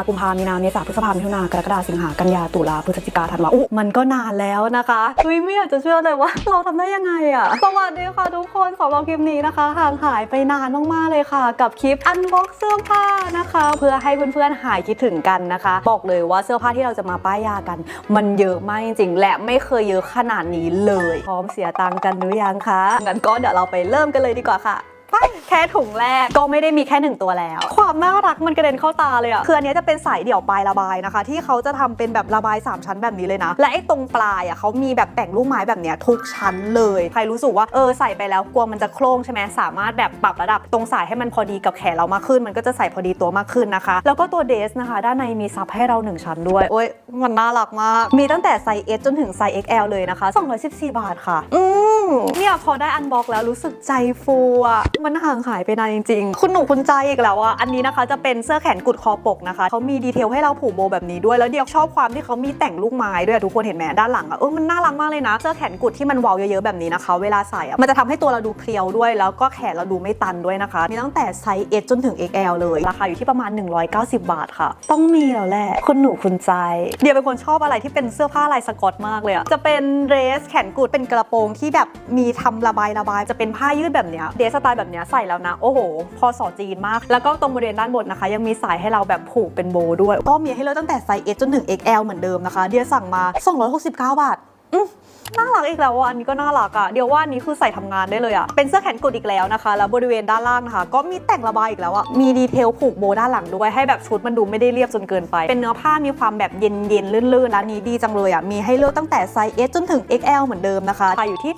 กรากุมภามีนาเมษาพฤษภามิถุนากรกฎาสิงหากันยาตุลาพฤศจิกาธันวาอุ๊ยมันก็นานแล้วนะคะเฮ้ยไม่อยากจะเชื่อเลยว่า เราทำได้ยังไงอะสวัสดีค่ะทุกคนสำหรับคลิปนี้นะคะห่างหายไปนานมากๆเลยค่ะ กับคลิปอันบ็อกเสื้อผ้านะคะ เพื่อให้เพื่อนๆหายคิดถึงกันนะคะ บอกเลยว่าเสื้อผ้าที่เราจะมาป้ายยากัน มันเยอะมากจริงๆและไม่เคยเยอะขนาดนี้เลย พร้อมเสียตังค์กันหรือยังคะงั้นก็เดี๋ยวเราไปเริ่มกันเลยดีกว่าค่ะ แค่ถุงแรกก็ไม่ได้มีแค่หนึ่งตัวแล้ว ความน่ารักมันกระเด็นเข้าตาเลยอะคืออันเนี้ยจะเป็นสายเดี่ยวปลายระบายนะคะ ที่เขาจะทำเป็นแบบระบาย 3 ชั้นแบบนี้เลยนะ และไอ้ตรงปลายอะเขามีแบบแต่งลูกไม้แบบเนี้ยทุกชั้นเลย ใครรู้สึกว่าเออใส่ไปแล้วกลัวมันจะโครงใช่ไหมสามารถแบบปรับระดับตรงสายให้มันพอดีกับแขนเรามากขึ้น มันก็จะใส่พอดีตัวมากขึ้นนะคะ แล้วก็ตัวเดสนะคะ ด้านในมีซับให้เราหนึ่งชั้นด้วยโอ้ยมันน่ารักมากมีตั้งแต่ไซส์ S จนถึงไซส์ XL เลยนะคะ214 บาทค่ะ อืมเนี่ยพอได้อันบ็อกแล้วรู้สึกใจฟูอะมันห่างหายไปนานจริงๆ คุณหนูคุณใจอีกแล้วอะ อันนี้นะคะจะเป็นเสื้อแขนกุดคอปกนะคะ เขามีดีเทลให้เราผูกโบแบบนี้ด้วย แล้วเดียวชอบความที่เขามีแต่งลูกไม้ด้วยทุกคนเห็นไหมด้านหลังอะ เออ มันน่ารักมากเลยนะ เสื้อแขนกุดที่มันวาวเยอะๆแบบนี้นะคะ เวลาใส่อะ มันจะทำให้ตัวเราดูเพรียวด้วย แล้วก็แขนเราดูไม่ตันด้วยนะคะ มีตั้งแต่ไซส์ S จนถึง XL เลย ราคาอยู่ที่ประมาณ 190 บาทค่ะ ต้องมีแล้วแหละ คุณหนูคุณใจ เดียวเป็นคนชอบอะไรที่เป็นเสื้อผ้าลายสกอตมากเลยอะจะเป็นเดรสแขนกุด เป็นกระโปรงที่แบบมีทำระบายระบาย จะเป็นผ้ายืดแบบเนี้ย เดรสสไตล์แบบเนี้ยใส่แล้วนะ โอ้โห พอสอจีนมาก แล้วก็ตรงบริเวณด้านบนนะคะ ยังมีสายให้เราแบบผูกเป็นโบด้วย ก็มีให้เลือกตั้งแต่ไซส์ S จนถึง XL เหมือนเดิมนะคะ เดียสั่งมา 269 บาทอื น่ารักอีกแล้วอะอันนี้ก็น่ารักอะเดี๋ยวว่าอันนี้คือใส่ทำงานได้เลยอะเป็นเสื้อแขนกุดอีกแล้วนะคะแล้วบริเวณด้านล่างนะคะก็มีแต่งระบายอีกแล้วอะมีดีเทลผูกโบด้านหลังด้วยให้แบบชุดมันดูไม่ได้เรียบจนเกินไป เป็นเนื้อผ้ามีความแบบเย็นเย็นๆลื่นๆร้านนี้ดีจังเลยอะมีให้เลือกตั้งแต่ไซส์ S จนถึง XL เหมือนเดิมนะคะราคาอยู่ที่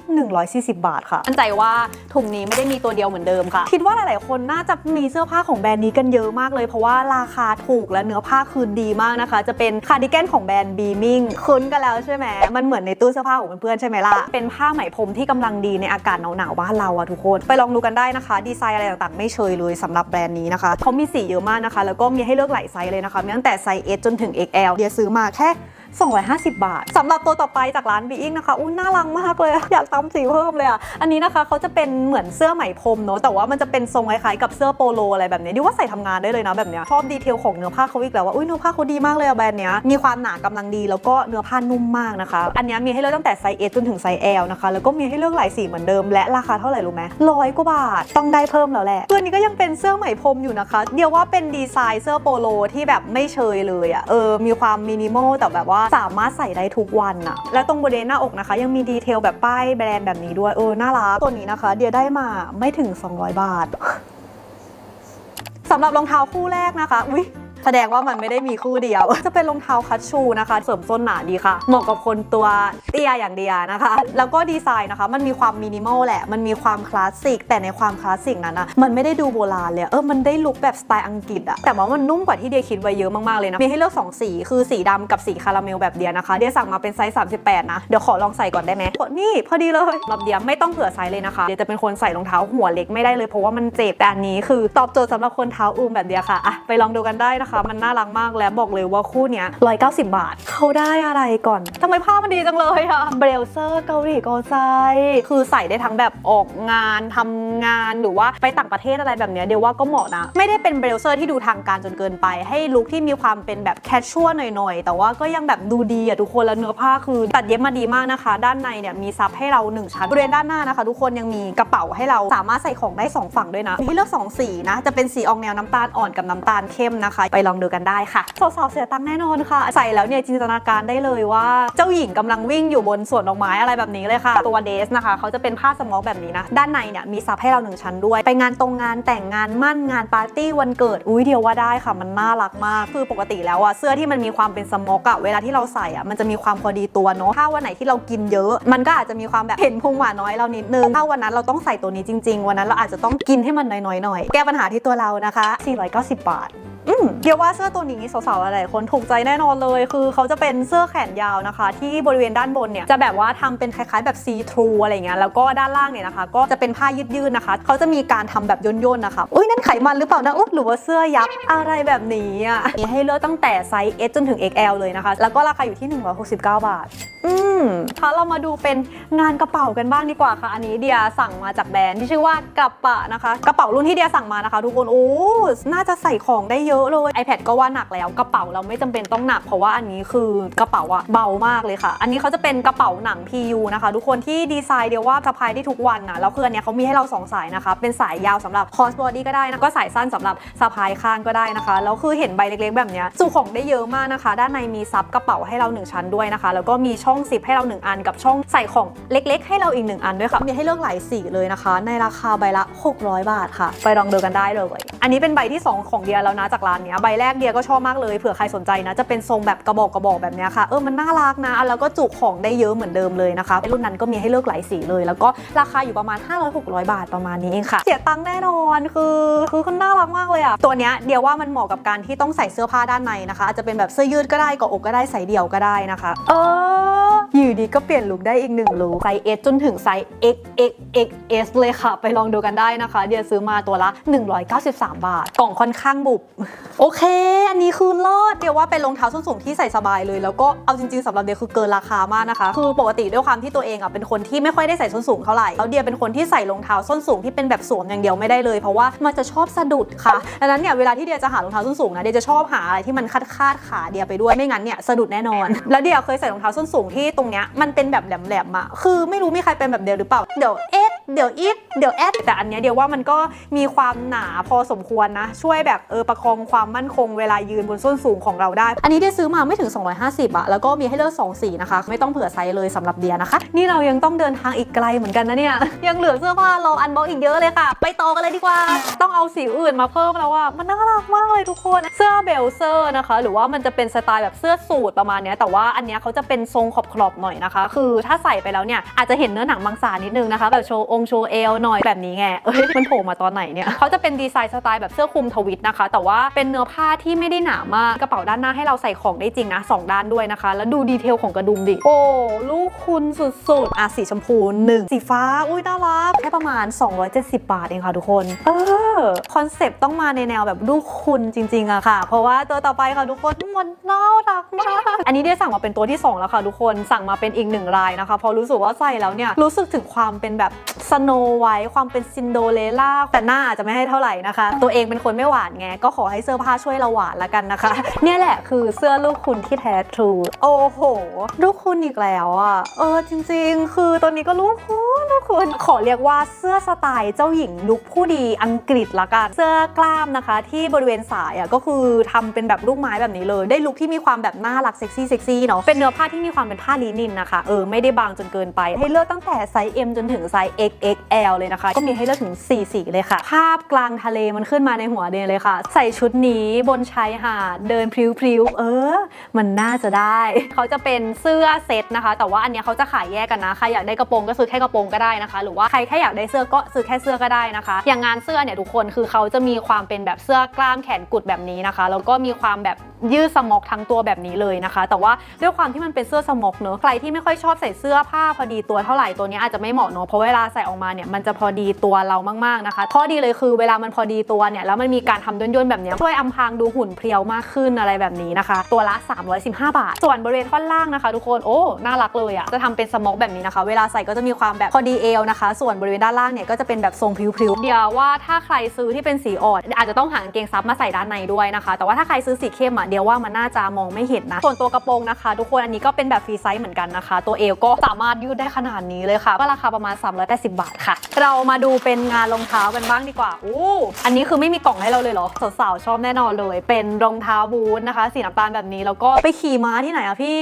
140 บาทค่ะมั่นใจว่าถุงนี้ไม่ได้มีตัวเดียวเหมือนเดิมค่ะคิดว่าหลายๆคนน่าจะมีเสื้อผ้าของแบรนด์นี้กันเยอะมากเลย เพราะว่าราคาถูกและเนื้อผ้าคือดีมากนะคะ จะเป็นคาร์ดิแกนของแบรนด์ Beaming คุ้นกันแล้วใช่ไหมมันเหมือนในตู้เสื้อผ้าของเพื่อนๆใช่ไหมล่ะ เป็นผ้าไหมพรมที่กำลังดีในอากาศหนาวๆบ้านเราอะทุกคน ไปลองดูกันได้นะคะ ดีไซน์อะไรต่างๆ ไม่เชยเลยสำหรับแบรนด์นี้นะคะเขามีสีเยอะมากนะคะ แล้วก็มีให้เลือกหลายไซส์เลยนะคะมีตั้งแต่ไซส์ S จนถึง XL เดียซื้อมาแค่ 250 บาทสำหรับตัวต่อไปจากร้าน Being นะคะอุ้ยน่ารักมากเลยอยากตำสีเพิ่มเลยอะอันนี้นะคะเขาจะเป็นเหมือนเสื้อไหมพรมเนอะแต่ว่ามันจะเป็นทรงคล้ายๆกับเสื้อโปโลอะไรแบบนี้ดิว่าใส่ทำงานได้เลยนะแบบเนี้ยชอบดีเทลของเนื้อผ้าเขาอีกแล้วว่าอุ้ยเนื้อผ้าเขาดีมากเลยอะแบรนด์เนี้ยมีความหนากำลังดีแล้วก็เนื้อผ้านุ่มมากนะคะ อันนี้มีให้เลือกตั้งแต่ไซส์ S จนถึงไซส์ L นะคะ แล้วก็มีให้เลือกหลายสีเหมือนเดิมและราคาเท่าไหร่รู้ไหมร้อยกว่าบาทต้องได้เพิ่มแล้วแหละตัวนี้ก็ยังเป็นเสื้อไหมพรมอยู่นะคะ เดียวว่าเป็นดีไซน์เสื้อโปโลที่แบบไม่เชยเลยอะเออมีความมินิมอลแต่แบบว่าสามารถใส่ได้ทุกวันอะและตรงบริเวณหน้าอกนะคะ ยังมีดีเทลแบบป้ายแบรนด์แบบนี้ด้วยเออน่ารักตัวนี้นะคะ เดียได้มาไม่ถึง 200 บาทสำหรับรองเท้าคู่แรกนะคะอุ๊ย แสดงว่ามันไม่ได้มีคู่เดียว จะเป็นรองเท้าคัชชูนะคะเสริมส้นหนาดีค่ะ เหมาะกับคนตัวเตี้ยอย่างเดียนะคะ แล้วก็ดีไซน์นะคะ มันมีความมินิมอลแหละ มันมีความคลาสสิก แต่ในความคลาสสิกนั้นอะมันไม่ได้ดูโบราณเลย เออ มันได้ลุคแบบสไตล์อังกฤษอะแต่ว่ามันนุ่มกว่าที่เดียคิดไว้เยอะมากๆเลยนะ มีให้เลือกสองสี คือสีดำกับสีคาราเมลแบบเดียนะคะ เดียสั่งมาเป็นไซส์ 38 นะ เดี๋ยวขอลองใส่ก่อนได้ไหมนี่พอดีเลยรอบเดียไม่ต้องเผื่อไซส์เลยนะคะ เดียจะเป็นคนใส่รองเท้าหัวเล็กไม่ได้เลยเพราะว่ามันเจ็บ แต่อันนี้คือตอบโจทย์สำหรับคนเท้าอูมแบบเดียค่ะ อะไปลองดูกันได้นะคะมันน่ารักมากและบอกเลยว่าคู่เนี้ย190 บาท เขาได้อะไรก่อนทำไมผ้ามันดีจังเลยอะเบลเซอร์เกาหลีเกาใจคือใส่ได้ทั้งแบบออกงานทำงานหรือว่าไปต่างประเทศอะไรแบบเนี้ยเดียวว่าก็เหมาะนะ ไม่ได้เป็นเบลเซอร์ที่ดูทางการจนเกินไป ให้ลุคที่มีความเป็นแบบแคชชวลหน่อยๆ แต่ว่าก็ยังแบบดูดีอะทุกคนแล้วเนื้อผ้าคือ ตัดเย็บมาดีมากนะคะ ด้านในเนี่ยมีซับให้เราหนึ่งชั้นบริเวณด้านหน้านะคะ ทุกคนยังมีกระเป๋าให้เราสามารถใส่ของได้สองฝั่งด้วยนะมีให้เลือกสองสีนะจะเป็นสีออกแนวน้ำตาลอ่อนกับน้ำตาลเข้มนะคะไปลองดูกันได้ค่ะสาวๆเสียตังค์แน่นอนค่ะ ใส่แล้วเนี่ยจินตนาการได้เลยว่าเจ้าหญิงกำลังวิ่งอยู่บนสวนดอกไม้อะไรแบบนี้เลยค่ะ ตัวเดสนะคะเขาจะเป็นผ้าสมอกแบบนี้นะด้านในเนี่ยมีซับให้เราหนึ่งชั้นด้วย ไปงานตรงงานแต่งงานมั่นงานปาร์ตี้วันเกิดอุ้ยเดียวว่าได้ค่ะ มันน่ารักมากคือปกติแล้วอะเสื้อที่มันมีความเป็นสมอกอะเวลาที่เราใส่อะมันจะมีความพอดีตัวเนาะถ้าวันไหนที่เรากินเยอะ มันก็อาจจะมีความแบบเห็นพุงหวานน้อยเรานิดนึงถ้าวันนั้นเราต้องใส่ตัวนี้จริง ๆ วันนั้นเราอาจจะต้องกินให้มันน้อยๆหน่อยแก้ปัญหาที่ตัวเรานะคะ 490 บาท อืมเดี๋ยวว่าเสื้อตัวนี้สาวๆหลายๆคนถูกใจแน่นอนเลย คือเขาจะเป็นเสื้อแขนยาวนะคะ ที่บริเวณด้านบนเนี่ยจะแบบว่าทำเป็นคล้ายๆแบบซีทรูอะไรเงี้ยแล้วก็ด้านล่างเนี่ยนะคะ ก็จะเป็นผ้ายืดๆนะคะเขาจะมีการทำแบบย่นๆนะคะอุ้ยนั่นไขมันหรือเปล่านะอุ๊ยหรือว่าเสื้อยักษ์อะไรแบบนี้อะมีให้เลือกตั้งแต่ไซส์ S จนถึง XL เลยนะคะ แล้วก็ราคาอยู่ที่ 169 บาท อืมค่ะเรามาดูเป็นงานกระเป๋ากันบ้างดีกว่าค่ะ อันนี้เดียสั่งมาจากแบรนด์ที่ชื่อว่ากระปะนะคะ กระเป๋ารุ่นที่เดียสั่งมานะคะ ทุกคนโอ้น่าจะใส่ของได้เยอะเลย iPad ก็ว่าหนักแล้วกระเป๋าเราไม่จำเป็นต้องหนัก เพราะว่าอันนี้คือกระเป๋าอะเบามากเลยค่ะ อันนี้เขาจะเป็นกระเป๋าหนัง PU นะคะ ทุกคนที่ดีไซน์เดียวว่าสะพายได้ทุกวันนะแล้วคืออันเนี้ยเขามีให้เราสองสายนะคะเป็นสายยาวสำหรับ cross body ก็ได้นะก็สายสั้นสำหรับสะพายข้างก็ได้นะคะแล้วคือเห็นใบเล็กๆ แบบนี้ยจุของได้เยอะมากนะคะ ด้านในมีซับกระเป๋าให้เราหนึ่งชั้นด้วยนะคะ แล้วก็มีช่ององซิปให้เราหนึ่งอัน กับช่องใส่ของเล็กๆ ให้เราอีกหนึ่งอันด้วยค่ะ มีให้เลือกหลายสีเลยนะคะ ในราคาใบละ 600 บาทค่ะ ไปลองดูกันได้เลย อันนี้เป็นใบที่ 2 ของเดียแล้วนะจากร้านเนี้ยใบแรกเดียก็ชอบมากเลยเผื่อใครสนใจนะจะเป็นทรงแบบกระบอกกระบอกแบบเนี้ยค่ะเออมันน่ารักนะ แล้วก็จุของได้เยอะเหมือนเดิมเลยนะคะรุ่นนั้นก็มีให้เลือกหลายสีเลย แล้วก็ราคาอยู่ประมาณ 500-600 บาทประมาณนี้เองค่ะเสียตังค์แน่นอนคือคือคุณน่ารักมากเลยอะตัวเนี้ยเดียว่ามันเหมาะกับการที่ต้องใส่เสื้อผ้าด้านในนะคะอาจจะเป็นแบบเสื้อยืดก็ได้กอกก็ได้ใส่เดี่ยวก็ได้นะคะ เอออยู่ดีก็เปลี่ยนลุคได้อีกหนึ่งลุคไซส์ S จนถึงไซส์ XXXS เลยค่ะ ไปลองดูกันได้นะคะ เดียซื้อมาตัวละ 193บาท กล่องค่อนข้างบุบ โอเค อันนี้คือเลิศเดียวว่าเป็นรองเท้าส้นสูงที่ใส่สบายเลย แล้วก็เอาจริงๆสำหรับเดียคือเกินราคามากนะคะ คือปกติด้วยความที่ตัวเองอะเป็นคนที่ไม่ค่อยได้ใส่ส้นสูงเท่าไหร่แล้วเดียเป็นคนที่ใส่รองเท้าส้นสูงที่เป็นแบบสวมอย่างเดียวไม่ได้เลย เพราะว่ามันจะชอบสะดุดค่ะดังนั้นเนี่ยเวลาที่เดียจะหารองเท้าส้นสูงนะเดียจะชอบหาอะไรที่มันคาดคาดขาเดียไปด้วยไม่งั้นเนี่ยสะดุดแน่นอน แล้วเดียเคยใส่รองเท้าส้นสูงที่ตรงเนี้ยมันเป็นแบบแหลมๆอะคือไม่รู้มีใครเป็นแบบเดียวหรือเปล่าเดี๋ยวเอ็ด เดี๋ยวอีทเดี๋ยวแอดแต่อันเนี้ยเดียวว่ามันก็มีความหนาพอสมควรนะ ช่วยแบบเออประคองความมั่นคงเวลายืนบนส้นสูงของเราได้ อันนี้เดียซื้อมาไม่ถึง 250อะแล้วก็มีให้เลือก2สีนะคะ ไม่ต้องเผื่อไซส์เลยสำหรับเดียนะคะ นี่เรายังต้องเดินทางอีกไกลเหมือนกันนะเนี่ยยังเหลือเสื้อผ้ารออันบ็อกอีกเยอะเลยค่ะ ไปต่อกันเลยดีกว่า ต้องเอาสีอื่นมาเพิ่มแล้วว่ามันน่ารักมากเลยทุกคนเสื้อเบลเซอร์นะคะ หรือว่ามันจะเป็นสไตล์แบบเสื้อสูทประมาณเนี้ยแต่ว่าอันเนี้ยเขาจะเป็นทรงขอบๆหน่อยนะคะ คือถ้าใส่ไปแล้วเนี่ยอาจจะเห็นเนื้อหนังมังสานิดนึงนะคะแบบโชว์องค์โชว์เอวหน่อยแบบนี้ไงเอ้ยมันโผล่มาตอนไหนเนี่ยเขาจะเป็นดีไซน์สไตล์แบบเสื้อคลุมทวิตนะคะ แต่ว่าเป็นเนื้อผ้าที่ไม่ได้หนามากกระเป๋าด้านหน้าให้เราใส่ของได้จริงนะสองด้านด้วยนะคะ แล้วดูดีเทลของกระดุมดิโอ้ลูกคุณสุดๆอะสีชมพูหนึ่งสีฟ้าอุ้ยน่ารักแค่ประมาณ 270 บาทเองค่ะทุกคนเออคอนเซปต์ต้องมาในแนวแบบลูกคุณจริงๆอะค่ะ เพราะว่าตัวต่อไปค่ะทุกคนมันน่ารักมากอันนี้ได้สั่งมาเป็นตัวที่ 2 แล้วค่ะทุกคนสั่งมาเป็นอีกหนึ่งรายนะคะเพอรู้สึกว่าใส่แล้วเนี่ยรู้สึกถึงความเป็นแบบ สโนไวท์ความเป็นซินโดเรล่าแต่หน้าอาจจะไม่ให้เท่าไหร่นะคะ ตัวเองเป็นคนไม่หวานไง ก็ขอให้เสื้อผ้าช่วยเราหวานละกันนะคะ เนี่ยแหละคือเสื้อลูกคุณที่แท้ทรู โอ้โห ลูกคุณอีกแล้วอะ เออจริง ๆ คือตัวนี้ก็ลูกคุณลูกคุณขอเรียกว่าเสื้อสไตล์เจ้าหญิงลุคผู้ดีอังกฤษละกัน เสื้อกล้ามนะคะ ที่บริเวณสายอะก็คือทำเป็นแบบลูกไม้แบบนี้เลย ได้ลุคที่มีความแบบน่ารักเซ็กซี่เซ็กซี่เนาะเป็นเนื้อผ้าที่มีความเป็นผ้าลินินนะคะเออไม่ได้บางจนเกินไป ให้เลือกตั้งแต่ไซส์ M จนถึงไซส์ XL เลยนะคะ ก็มีให้เลือกถึง 4 สีเลยค่ะ ภาพกลางทะเลมันขึ้นมาในหัวเดนเลยค่ะ ใส่ชุดนี้บนชายหาดเดินพริ้วๆ เออ มันน่าจะได้ เขาจะเป็นเสื้อเซ็ตนะคะ แต่ว่าอันเนี้ยเขาจะขายแยกกันนะใครอยากได้กระโปรงก็ซื้อแค่กระโปรงก็ได้นะคะ หรือว่าใครแค่อยากได้เสื้อก็ซื้อแค่เสื้อก็ได้นะคะ อย่างงานเสื้อเนี่ยทุกคนคือเขาจะมีความเป็นแบบเสื้อกล้ามแขนกุดแบบนี้นะคะแล้วก็มีความแบบ ยืดสม็อกทั้งตัวแบบนี้เลยนะคะ แต่ว่าด้วยความที่มันเป็นเสื้อสม็อกเนอะใครที่ไม่ค่อยชอบใส่เสื้อผ้าพอดีตัวเท่าไหร่ตัวนี้อาจจะไม่เหมาะเนอะเพราะเวลาใส่ออกมาเนี่ยมันจะพอดีตัวเรามากๆนะคะข้อดีเลยคือเวลามันพอดีตัวเนี่ยแล้วมันมีการทำย่นๆแบบนี้ช่วยอำพรางดูหุ่นเพรียวมากขึ้นอะไรแบบนี้นะคะ ตัวละ 315 บาท ส่วนบริเวณท่อนล่างนะคะ ทุกคนโอ้น่ารักเลยอะจะทำเป็นสม็อกแบบนี้นะคะ เวลาใส่ก็จะมีความแบบพอดีเอวนะคะ ส่วนบริเวณด้านล่างเนี่ยก็จะเป็นแบบทรงพริ้วๆเดี๋ยวว่าถ้าใครซื้อที่เป็นสีอ่อนอาจจะต้องหากางเกงซับมาใส่ด้านในด้วยนะคะ แต่ว่าถ้าใครซื้อสีเข้มอะเดียวว่ามันน่าจะมองไม่เห็นนะ ส่วนตัวกระโปรงนะคะ ทุกคนอันนี้ก็เป็นแบบฟรีไซส์เหมือนกันนะคะ ตัวเอวก็สามารถยืดได้ขนาดนี้เลยค่ะ ก็ราคาประมาณ 380 บาทค่ะ เรามาดูเป็นงานรองเท้ากันบ้างดีกว่าอู้อันนี้คือไม่มีกล่องให้เราเลยเหรอสาวๆชอบแน่นอนเลย เป็นรองเท้าบูทนะคะ สีน้ำตาลแบบนี้แล้วก็ไปขี่ม้าที่ไหนอะพี่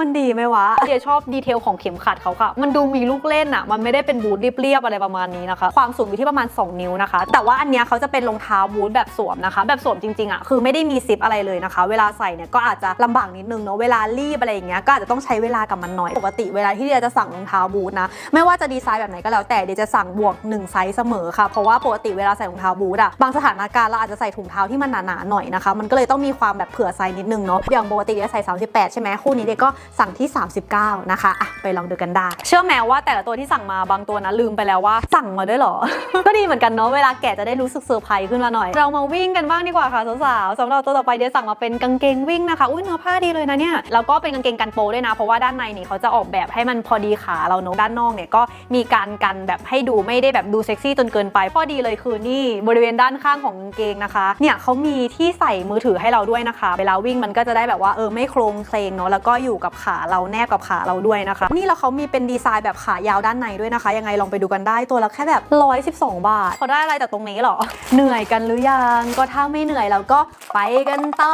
มันดีไหมวะเดียชอบดีเทลของเข็มขัดเขาค่ะ มันดูมีลูกเล่นอะมันไม่ได้เป็นบูทเรียบๆอะไรประมาณนี้นะคะ ความสูงอยู่ที่ประมาณ 2 นิ้วนะคะ แต่ว่าอันเนี้ยเขาจะเป็นรองเท้าบูทแบบสวมนะคะ แบบสวมจริงๆอะคือไม่ได้มีซิปอะไรเลยนะคะ เวลาใส่เนี่ยก็อาจจะลำบากนิดนึงเนาะเวลารีบอะไรอย่างเงี้ยก็อาจจะต้องใช้เวลากับมันหน่อยปกติเวลาที่เดียจะสั่งรองเท้าบูทนะไม่ว่าจะดีไซน์แบบไหนก็แล้วแต่เดียจะสั่งบวก1ไซส์เสมอค่ะเพราะว่าปกติเวลาใส่รองเท้าบูทอะบางสถานการณ์เราอาจจะใส่ถุงเท้าที่มันหนาๆหน่อยนะคะ มันก็เลยต้องมีความแบบเผื่อไซส์นิดนึงเนาะอย่างปกติเดียใส่ 38 ใช่ไหมคู่นี้เดียก็สั่งที่ 39 นะคะอะไปลองดูกันได้ เชื่อแม้ว่าแต่ละตัวที่สั่งมาบางตัวนะลืมไปแล้วว่าสั่งมาด้วยหรอ ก็ดีเหมือนกันเนาะเวลาแกะจะได้รู้สึกเซอร์ไพรส์ขึ้นมาหน่อย เรามาวิ่งกันบ้างดีกว่าค่ะสาวๆสำหรับตัวต่อไปเดียยสั่งมาเป็นกางเกงวิ่งนะคะ อุ้ยเนื้อผ้าดีเลยนะเนี่ย แล้วก็เป็นกางเกงกันโปด้วยนะ เพราะว่าด้านในนี่เขาจะออกแบบให้มันพอดีขาเราเนอะด้านนอกเนี่ยก็มีการกันแบบให้ดูไม่ได้แบบดูเซ็กซี่จนเกินไปพอดีเลยคือนี่บริเวณด้านข้างของกางเกงนะคะ เนี่ยเขามีที่ใส่มือถือให้เราด้วยนะคะ เวลาวิ่งมันก็จะได้แบบว่าเออไม่โครงเคลงเนาะแล้วก็อยู่กับขาเราแนบกับขาเราด้วยนะคะ นี่แล้วเขามีเป็นดีไซน์แบบขายาวด้านในด้วยนะคะ ยังไงลองไปดูกันได้ตัวละแค่แบบ 112 บาทเขาได้อะไรจากตรงนี้หรอ เหนื่อยกันหรือยังก็ถ้าไม่เหนื่อยเราก็ไปกันต่อ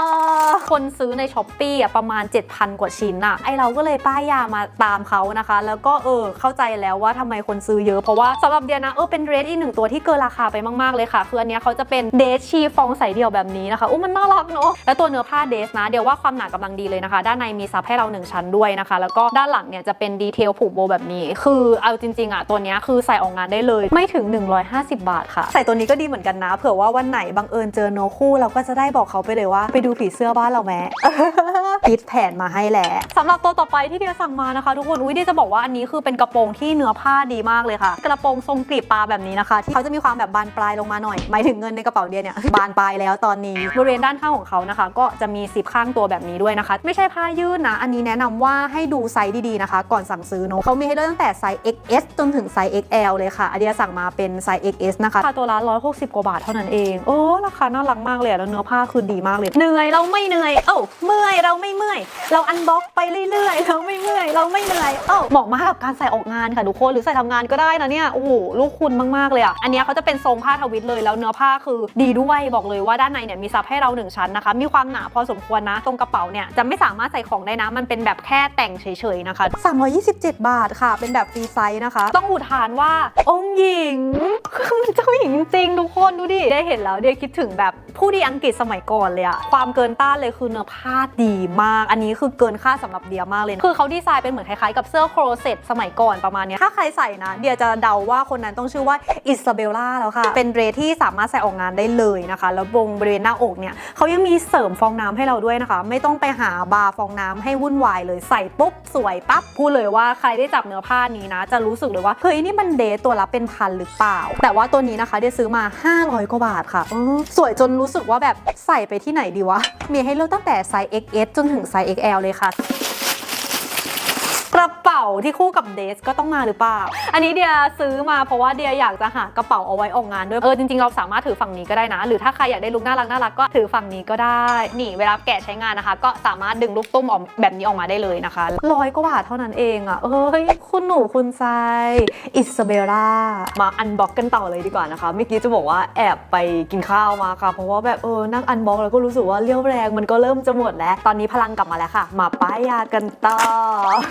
คนซื้อในช้อปปี้อะประมาณ 7,000 กว่าชิ้นอะไอเราก็เลยป้ายยามาตามเขานะคะ แล้วก็เออเข้าใจแล้วว่าทำไมคนซื้อเยอะ เพราะว่าสำหรับเดียนะเออเป็นเดรสอีกหนึ่งตัวที่เกินราคาไปมากๆเลยค่ะคืออันเนี้ยเขาจะเป็นเดทชีฟองใสเดี่ยวแบบนี้นะคะอุ้มันน่ารักเนาะและตัวเนื้อผ้าเดสนะเดี๋ยวว่าความหนากำลังดีเลยนะคะ ด้านในมีซับให้เราหนึ่งชั้นด้วยนะคะ แล้วก็ด้านหลังเนี่ยจะเป็นดีเทลผูกโบแบบนี้ คือเอาจริงๆอะตัวเนี้ยคือใส่ออกงานได้เลยไม่ถึง 150 บาทค่ะ ใส่ตัวนี้ก็ดีเหมือนกันนะ เผื่อว่าวันไหนบังเอิญเจอโนคู่เราก็จะได้บอกเขาไปเลยว่าดูผีเสื้อบ้านเราแม้ คิดแผนมาให้แหละสำหรับตัวต่อไปที่เดียสั่งมานะคะ ทุกคนอุ้ยเดียจะบอกว่าอันนี้คือเป็นกระโปรงที่เนื้อผ้าดีมากเลยค่ะ กระโปรงทรงกลีบปลาแบบนี้นะคะ ที่เขาจะมีความแบบบานปลายลงมาหน่อยหมายถึงเงินในกระเป๋าเดียเนี่ยบานปลายแล้วตอนนี้บริเวณด้านข้างของเขานะคะ ก็จะมีซิปข้างตัวแบบนี้ด้วยนะคะ ไม่ใช่ผ้ายืดนะ อันนี้แนะนำว่าให้ดูไซส์ดีๆนะคะ ก่อนสั่งซื้อเนอะเขามีให้เลือกตั้งแต่ไซส์ XS จนถึงไซส์ XL เลยค่ะอันเดียสั่งมาเป็นไซส์ XS นะคะค่าตัวละ160กว่าบาทเท่านั้นเองโอ้ราคาน่ารักมากเลยแล้วเนื้อผ้าคือดีมากเลยเหนื่อยเราไม่เหนื่อยเอ้าเมื่อยเราไม่เมื่อย เราอันบ็อกไปเรื่อยๆ เราไม่เมื่อย เราไม่เหนื่อยเอ้าเหมาะมากกับการใส่ออกงานค่ะทุกคนหรือใส่ทำงานก็ได้นะเนี่ยโอ้โหลูกคุณมากๆเลยอะอันเนี้ยเขาจะเป็นทรงผ้าทวิตเลยแล้วเนื้อผ้าคือดีด้วยบอกเลยว่าด้านในเนี่ยมีซับให้เราหนึ่งชั้นนะคะมีความหนาพอสมควรนะ ตรงกระเป๋าเนี่ยจะไม่สามารถใส่ของได้นะ มันเป็นแบบแค่แต่งเฉยๆนะคะ 327 บาทค่ะ เป็นแบบฟรีไซส์นะคะ ต้องอุทานว่าองค์หญิงคือมันเจ้าหญิงจริงทุกคนดูดิ ได้เห็นแล้วเดียคิดถึงแบบผู้ดีอังกฤษสมัยก่อนเลยอะความเกินต้านเลยคือเนื้อผ้าดีมากอันนี้คือเกินค่าดสำหรับเดียมากเลย คือเขาดีไซน์เป็นเหมือนคล้ายๆกับเสื้อโครเซตสมัยก่อนประมาณนี้ถ้าใครใส่นะ เดียจะเดาว่าคนนั้นต้องชื่อว่าอิซาเบลล่าแล้วค่ะ เป็นเดรสที่สามารถใส่ออกงานได้เลยนะคะ แล้ววงบริเวณหน้าอกเนี่ยเขายังมีเสริมฟองน้ำให้เราด้วยนะคะ ไม่ต้องไปหาบาร์ฟองน้ำให้วุ่นวายเลยใส่ปุ๊บสวยปั๊บพูดเลยว่าใครได้จับเนื้อผ้านี้นะ จะรู้สึกเลยว่าเฮ้ยนี่มันเดทตัวละเป็นพันหรือเปล่า แต่ว่าตัวนี้นะคะเดียซื้อมา 500กว่าบาทค่ะสวยจนรู้สึกว่าแบบใส่ไปที่ไหนดีวะมีให้เลือกตั้งแต่ไซส์ XS จนถึงถึงไซส์ XL เลยค่ะ กระเป๋าที่คู่กับเดสก็ต้องมาหรือเปล่า อันนี้เดียซื้อมาเพราะว่าเดียอยากจะหากระเป๋าเอาไว้ออกงานด้วย เออจริงๆเราสามารถถือฝั่งนี้ก็ได้นะ หรือถ้าใครอยากได้ลุคน่ารักน่ารักก็ถือฝั่งนี้ก็ได้ นี่เวลาแกะใช้งานนะคะ ก็สามารถดึงลูกตุ้มออกแบบนี้ออกมาได้เลยนะคะ ร้อยกว่าบาทเท่านั้นเองอะ่ะ เอ้ยคุณหนูคุณทรายอิสเบล่ามาอันบ็อกกันต่อเลยดีกว่านะคะ เมื่อกี้จะบอกว่าแอบไปกินข้าวมาค่ะ เพราะว่าแบบเออนั่งอันบ็อกแล้วก็รู้สึกว่าเรี่ยวแรงมันก็เริ่มจะหมดแล้ว ตอนนี้พลังกลับมาแล้วค่ะ มาป้ายยากันต่อ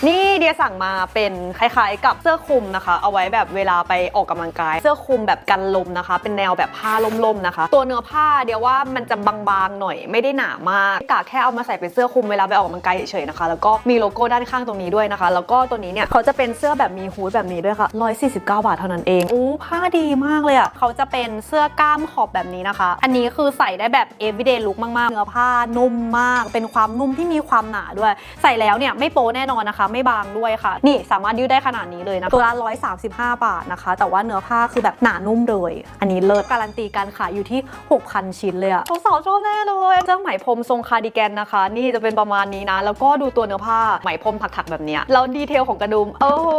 นี่เดียสั่งมาเป็นคล้ายๆ กับเสื้อคลุมนะคะ เอาไว้แบบเวลาไปออกกำลังกาย เสื้อคลุมแบบกันลมนะคะ เป็นแนวแบบผ้าล่มๆนะคะ ตัวเนื้อผ้าเดียวว่ามันจะบางๆหน่อยไม่ได้หนามากกะแค่เอามาใส่เป็นเสื้อคลุมเวลาไปออกกำลังกายเฉยๆนะคะ แล้วก็มีโลโก้ด้านข้างตรงนี้ด้วยนะคะ แล้วก็ตัวนี้เนี่ยเขาจะเป็นเสื้อแบบมีฮูดแบบนี้ด้วยค่ะ149 บาทเท่านั้นเองอู้ผ้าดีมากเลยอะเขาจะเป็นเสื้อกล้ามขอบแบบนี้นะคะ อันนี้คือใส่ได้แบบ everyday look มากๆเนื้อผ้านุ่มมาก เป็นความนุ่มที่มีความหนาด้วย ใส่แล้วเนี่ยไม่โป๊แน่นอนนะคะ ไม่บางด้วยค่ะ นี่สามารถยืดได้ขนาดนี้เลยนะตัวละ135 บาทนะคะ แต่ว่าเนื้อผ้าคือแบบหนานุ่มเลย อันนี้เลิศการันตีการขายอยู่ที่ 6,000 ชิ้นเลยอะสาวๆชอบแน่เลยเจ้าไหมพรมทรงคาร์ดิแกนนะคะ นี่จะเป็นประมาณนี้นะ แล้วก็ดูตัวเนื้อผ้าไหมพรมถักๆแบบเนี้ยแล้วดีเทลของกระดุมโอ้โห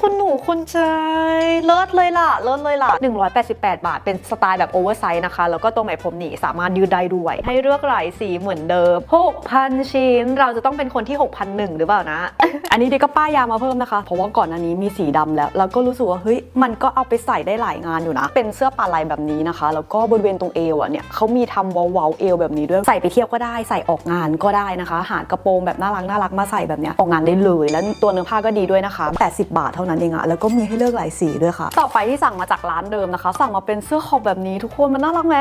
คุณหนูคุณใจเลิศเลยล่ะเลิศเลยล่ะ 188 บาท เป็นสไตล์แบบโอเวอร์ไซส์นะคะ แล้วก็ตัวไหมพรมนี่สามารถยืดได้ด้วย ให้เลือกหลายสีเหมือนเดิม 6,000 ชิ้น เราจะต้องเป็นคนที่ 6,001 หรือเปล่านะ อันนี้เด็กก็ป้ายยามาเพิ่มนะคะ เพราะว่าก่อนอันนี้มีสีดำแล้ว แล้วก็รู้สึกว่าเฮ้ยมันก็เอาไปใส่ได้หลายงานอยู่นะ เป็นเสื้อปลาไหลแบบนี้นะคะ แล้วก็บริเวณตรงเอวอะเนี่ยเขามีทำเว้าๆเอวแบบนี้ด้วยใส่ไปเที่ยวก็ได้ใส่ออกงานก็ได้นะคะ หากระโปรงแบบน่ารักน่ารักมาใส่แบบเนี้ยออกงานได้เลยแล้วตัวเนื้อผ้าก็ดีด้วยนะคะ 80 บาทเท่านั้นเองอะแล้วก็มีให้เลือกหลายสีด้วยค่ะ ต่อไปที่สั่งมาจากร้านเดิมนะคะ สั่งมาเป็นเสื้อคอปแบบนี้ทุกคนมันน่ารักไหม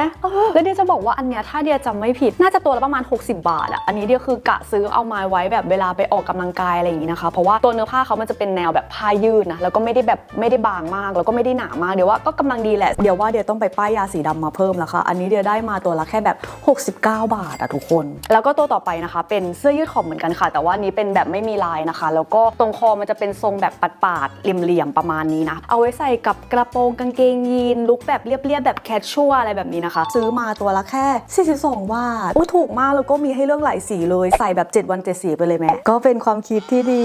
แล้วเดียจะบอกว่าอันเนี้ยถ้าเดียจำไม่ผิดน่าจะตัวละประมาณ 60 บาทอะอันนี้เดียคือกะซื้อเอามาไว้แบบเวลาไปออกกำลังกายอะไรอย่างงี้นะคะเราะราะว่าตัวเนื้อผ้าเขามันจะเป็นแนวแบบผ้ายืดนะแล้วก็ไม่ได้แบบไม่ได้บางมาก แล้วก็ไม่ได้หนามากเดี๋ยวว่าก็กำลังดีแหละเดี๋ยวว่าเดี๋ยวต้องไปป้ายยาสีดำมาเพิ่มแล้วค่ะอันนี้เดี๋ยวได้มาตัวละแค่แบบ 69 บาทอะทุกคน แล้วก็ตัวต่อไปนะคะ เป็นเสื้อยืดขอบเหมือนกันค่ะ แต่ว่านี้เป็นแบบไม่มีลายนะคะ แล้วก็ตรงคอมันจะเป็นทรงแบบปาดๆเหลี่ยมๆประมาณนี้นะเอาไว้ใส่กับกระโปรงกางเกงยีนลุคแบบเรียบๆแบบแคชชัวอะไรแบบนี้นะคะ ซื้อมาตัวละแค่ 42 บาทอุ้ถูกมากแล้วก็มีให้เลือกหลายสีเลยใส่แบบ 7 วัน 7 สีไปเลยแม่ก็เป็นความคิดที่ดี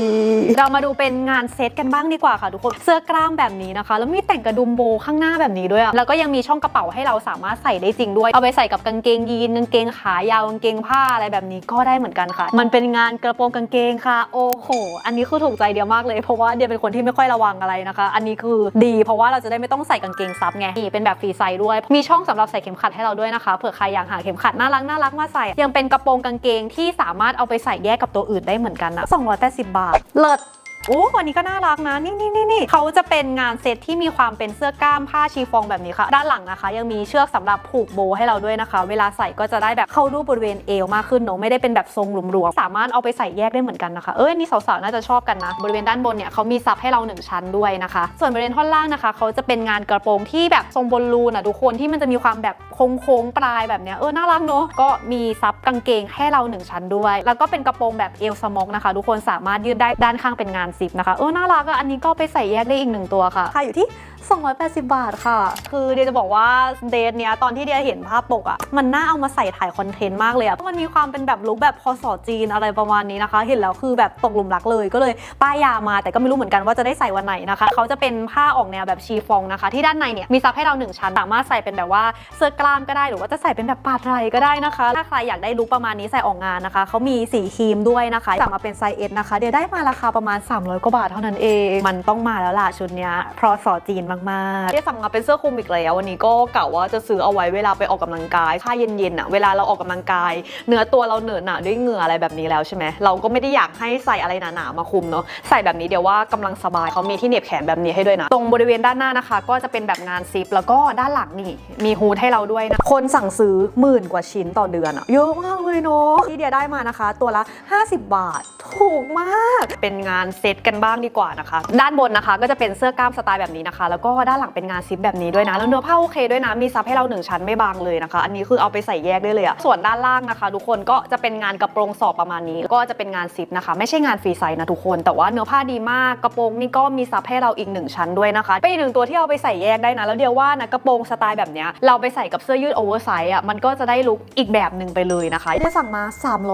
เรามาดูเป็นงานเซตกันบ้างดีกว่าค่ะทุกคนเสื้อกล้ามแบบนี้นะคะ แล้วมีแต่งกระดุมโบข้างหน้าแบบนี้ด้วยแล้วก็ยังมีช่องกระเป๋าให้เราสามารถใส่ได้จริงด้วย เอาไปใส่กับกางเกงยีนกางเกงขายาวกางเกงผ้าอะไรแบบนี้ก็ได้เหมือนกันค่ะ มันเป็นงานกระโปรงกางเกงค่ะ โอ้โห อันนี้คือถูกใจเดียวมากเลยเพราะว่าเดียเป็นคนที่ไม่ค่อยระวังอะไรนะคะ อันนี้คือดีเพราะว่าเราจะได้ไม่ต้องใส่กางเกงซับไงนี่เป็นแบบฟรีไซส์ด้วย มีช่องสำหรับใส่เข็มขัดให้เราด้วยนะคะเผื่อใครอยากหาเข็มขัดน่ารักน่ารักมาใส่ ยังเป็นกระโปรงกางเกงที่สามารถเอาไปใส่แยกกับตัวอื่นได้เหมือนกันนะ280 บาทเลิศ โอ้วันนี้ก็น่ารักนะ นี่นี่นี่นี่เขาจะเป็นงานเซตที่มีความเป็นเสื้อกล้ามผ้าชีฟองแบบนี้ค่ะ ด้านหลังนะคะ ยังมีเชือกสำหรับผูกโบให้เราด้วยนะคะ เวลาใส่ก็จะได้แบบเข้ารูปบริเวณเอวมากขึ้นเนอะไม่ได้เป็นแบบทรงหลวมๆสามารถเอาไปใส่แยกได้เหมือนกันนะคะ เอ้ยนี่สาวๆน่าจะชอบกันนะ บริเวณด้านบนเนี่ยเขามีซับให้เราหนึ่งชั้นด้วยนะคะ ส่วนบริเวณท่อนล่างนะคะเขาจะเป็นงานกระโปรงที่แบบทรงบอลลูนอะทุกคนที่มันจะมีความแบบโค้งๆปลายแบบเนี้ยเออน่ารักเนอะก็มีซับกางเกงให้เราหนึ่งชั้นด้วย แล้วก็เป็นกระโปรงแบบเอวสมอกนะคะ ทุกคนสามารถยืดได้ด้านข้างเป็นงานซิปนะคะ เออ น่ารักอะอันนี้ก็ไปใส่แยกได้อีกหนึ่งตัวค่ะค่าอยู่ที่ 280 บาทค่ะ คือเดียจะบอกว่าเดทเนี้ยตอนที่เดียเห็นภาพปกอะมันน่าเอามาใส่ถ่ายคอนเทนต์มากเลยอะมันมีความเป็นแบบลุคแบบพอสอจีนอะไรประมาณนี้นะคะ เห็นแล้วคือแบบตกหลุมรักเลยก็เลยป้ายยามาแต่ก็ไม่รู้เหมือนกันว่าจะได้ใส่วันไหนนะคะเขาจะเป็นผ้าออกแนวแบบชีฟองนะคะ ที่ด้านในเนี่ยมีซับให้เราหนึ่งชั้นสามารถใส่เป็นแบบว่าเสื้อกล้ามก็ได้หรือว่าจะใส่เป็นแบบปาดไหล่ก็ได้นะคะ ถ้าใครอยากได้ลุคประมาณนี้ใส่ออกงานนะคะเขามีสีครีมด้วยนะคะสั่งมาเป็นไซส์เอนะคะ เดียได้มาราคาประมาณ 300กว่าบาทเท่านั้นเอง มันต้องมาแล้วล่ะชุดเนี้ยพราะสอจีนมากๆเดี๋ยสั่งมาเป็นเสื้อคลุมอีกแล้ววันนี้ก็กะว่าจะซื้อเอาไว้เวลาไปออกกำลังกายผ้าเย็นๆอะเวลาเราออกกำลังกาย เนื้อตัวเราเหนอะหนะด้วยเหงื่ออะไรแบบนี้แล้วใช่ไหมเราก็ไม่ได้อยากให้ใส่อะไรหนาๆมาคลุมเนาะใส่แบบนี้เดี๋ยวว่ากำลังสบายเขามีที่เหน็บแขนแบบนี้ให้ด้วยนะตรงบริเวณด้านหน้านะคะ ก็จะเป็นแบบงานซิปแล้วก็ด้านหลังนี่มีฮูดให้เราด้วยนะคนสั่งซื้อหมื่นกว่าชิ้นต่อเดือนอะเยอะมากเลยเนาะที่เดียได้มานะคะ ตัวละ 50 บาทถูกมาก เป็นงานเซตกันบ้างดีกว่านะคะ ด้านบนนะคะก็จะเป็นเสื้อกล้ามสไตล์แบบนี้นะคะแล้วก็ด้านหลังเป็นงานซิปแบบนี้ด้วยนะ แล้วเนื้อผ้าโอเคด้วยนะ มีซับให้เราหนึ่งชั้นไม่บางเลยนะคะ อันนี้คือเอาไปใส่แยกได้เลยอะส่วนด้านล่างนะคะ ทุกคนก็จะเป็นงานกระโปรงสอบประมาณนี้ ก็จะเป็นงานซิปนะคะ ไม่ใช่งานฟรีไซส์นะทุกคน แต่ว่าเนื้อผ้าดีมาก กระโปรงนี่ก็มีซับให้เราอีกหนึ่งชั้นด้วยนะคะ เป็นอีกหนึ่งตัวที่เอาไปใส่แยกได้นะ แล้วเดียวว่านะกระโปรงสไตล์แบบเนี้ยเราไปใส่กับเสื้อยืดโอเวอร์ไซส์อะมันก็จะได้ลุคอีกแบบหนึ่งไปเลยนะคะได้สั่งมา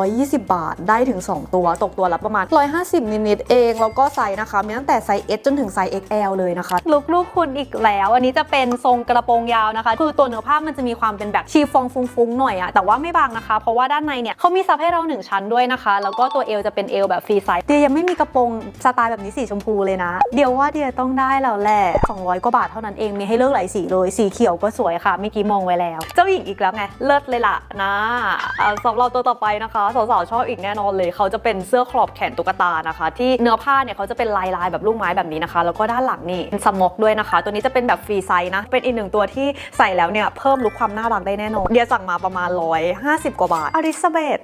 320 บาทได้ถึง 2 ตัว ตกตัวละประมาณ 150นิดๆเองแล้วก็ไซส์นะคะมีตั้งแต่ไซส์ S จนถึงไซส์ XL เลยนะคะลุคลูกคุณอีกแล้ว อันนี้จะเป็นทรงกระโปรงยาวนะคะ คือตัวเนื้อผ้ามันจะมีความเป็นแบบชีฟองฟุ้งๆหน่อยอะแต่ว่าไม่บางนะคะ เพราะว่าด้านในเนี่ยเขามีซับให้เราหนึ่งชั้นด้วยนะคะ แล้วก็ตัวเอวจะเป็นเอวแบบฟรีไซส์เดียยังไม่มีกระโปรงสไตล์แบบนี้สีชมพูเลยนะ เดี๋ยวว่าเดียต้องได้แล้วแหละ 200 กว่าบาทเท่านั้นเอง มีให้เลือกหลายสีเลย สีเขียวก็สวยค่ะเมื่อกี้มองไว้แล้ว เจ้าหญิงอีกแล้วไง เลิศเลยล่ะนะสำหรับตัวต่อไปนะคะ สาวๆชอบอีกแน่นอนเลย เขาจะเป็นเสื้อครอบแขนตุ๊กตานะคะ ที่เนื้อผ้าเนี่ยเขาจะเป็นลายๆแบบลูกไม้แบบนี้นะคะ แล้วก็ด้านหลังนี่สมกด้วยนะคะ ตัวนี้จะเป็นแบบฟรีไซส์นะ เป็นอีกหนึ่งตัวที่ใส่แล้วเนี่ยเพิ่มลุคความน่ารักได้แน่นอน เดียสั่งมาประมาณ 150 กว่าบาทอลิซาเบธ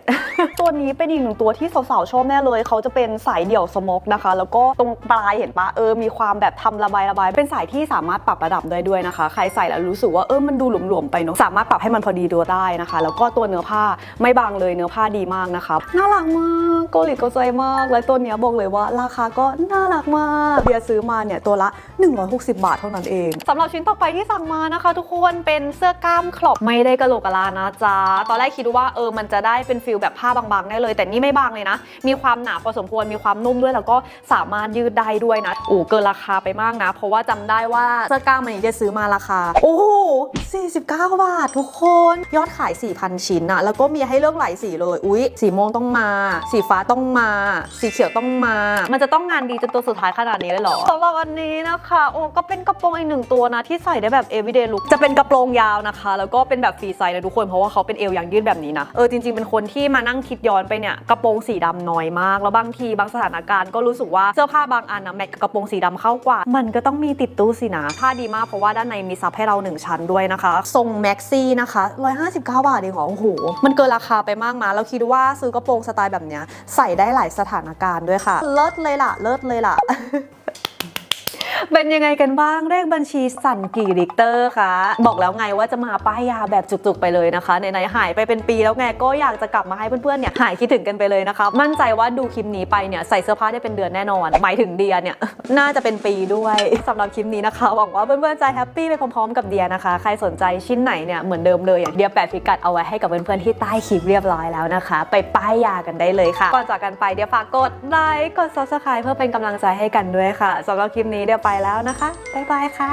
ตัวนี้เป็นอีกหนึ่งตัวที่สาวๆชอบแน่เลย เขาจะเป็นสายเดี่ยวสมกนะคะ แล้วก็ตรงปลายเห็นปะเออ มีความแบบทำระบายระบาย เป็นสายที่สามารถปรับระดับได้ด้วยนะคะ ใครใส่แล้วรู้สึกว่าเออ มันดูหลวมๆไปเนาะ สามารถปรับให้มันพอดีตัวได้นะคะ แล้วก็ตัวเนื้อผ้าไม่บางเลย เนื้อผ้าดีมากนะคะ น่ารักมากเกาหลีเกาใจมาก และตัวเนี้ยบอกเลยว่าราคาก็น่ารักมากเบียซื้อมาเนี่ยตัวละ160 บาทเท่านั้นเองสำหรับชิ้นต่อไปที่สั่งมานะคะ ทุกคนเป็นเสื้อกล้ามคลอบไม่ได้กระโหลกกะลานะจ๊ะตอนแรกคิดว่าเออมันจะได้เป็นฟิลแบบผ้าบางๆได้เลย แต่นี่ไม่บางเลยนะ มีความหนาพอสมควรมีความนุ่มด้วยแล้วก็สามารถยืดได้ด้วยนะโอ้เกินราคาไปมากนะ เพราะว่าจำได้ว่าเสื้อกล้ามมันนี้จะซื้อมาราคา โอ้โห49 บาท ทุกคนยอดขาย 4,000 ชิ้นอะแล้วก็มีให้เลือกหลายสีเลยอุ๊ยสีม่วงต้องมา สีฟ้าต้องมา สีเขียวต้องมา มันจะต้องงานดีจนตัวสุดท้ายขนาดนี้เลยเหรอสำหรับวันนี้นะค่ะโอ้ก็เป็นกระโปรงอีกหนึ่งตัวนะ ที่ใส่ได้แบบ everyday look จะเป็นกระโปรงยาวนะคะ แล้วก็เป็นแบบฟรีไซส์นะทุกคน เพราะว่าเขาเป็นเอวยางยืดแบบนี้นะ เออจริง ๆ เป็นคนที่มานั่งคิดย้อนไปเนี่ยกระโปรงสีดำน้อยมาก แล้วบางทีบางสถานการณ์ก็รู้สึกว่าเสื้อผ้าบางอันนะแมทกับกระโปรงสีดำเข้ากว่า มันก็ต้องมีติดตู้สินะผ้าดีมากเพราะว่าด้านในมีซับให้เราหนึ่งชั้นด้วยนะคะ ทรงแม็กซี่นะคะ159 บาทเองเหรอโอ้โหมันเกินราคาไปมากมาแล้วคิดว่าซื้อกระโปรงสไตล์แบบเนี้ยใส่ได้หลายสถานการณ์ด้วยค่ะเลิศเลยล่ะเลิศเลยล่ะ เป็นยังไงกันบ้างเลขบัญชีสั่นกี่ลิกเตอร์คะบอกแล้วไงว่าจะมาป้ายยาแบบจุกๆไปเลยนะคะไหนๆหายไปเป็นปีแล้วไงก็อยากจะกลับมาให้เพื่อนๆเนี่ยหายคิดถึงกันไปเลยนะคะมั่นใจว่าดูคลิปนี้ไปเนี่ยใส่เสื้อผ้าได้เป็นเดือนแน่นอน หมายถึงเดียเนี่ยน่าจะเป็นปีด้วยสำหรับคลิปนี้นะคะหวังว่าเพื่อนๆจะแฮปปี้ไปพร้อมๆกับเดียนะคะ ใครสนใจชิ้นไหนเนี่ยเหมือนเดิมเลยอย่างเดียแปะพิกัดเอาไว้ให้กับเพื่อนๆที่ใต้คลิปเรียบร้อยแล้วนะคะ ไปป้ายยากันได้เลยค่ะก่อนจากกันไปเดียฝากกดไลค์กด subscribe เพื่อเป็นกำลังใจให้กันด้วยค่ะสำหรับคลิปนี้เดียไปแล้วนะคะ บ๊ายบายค่ะ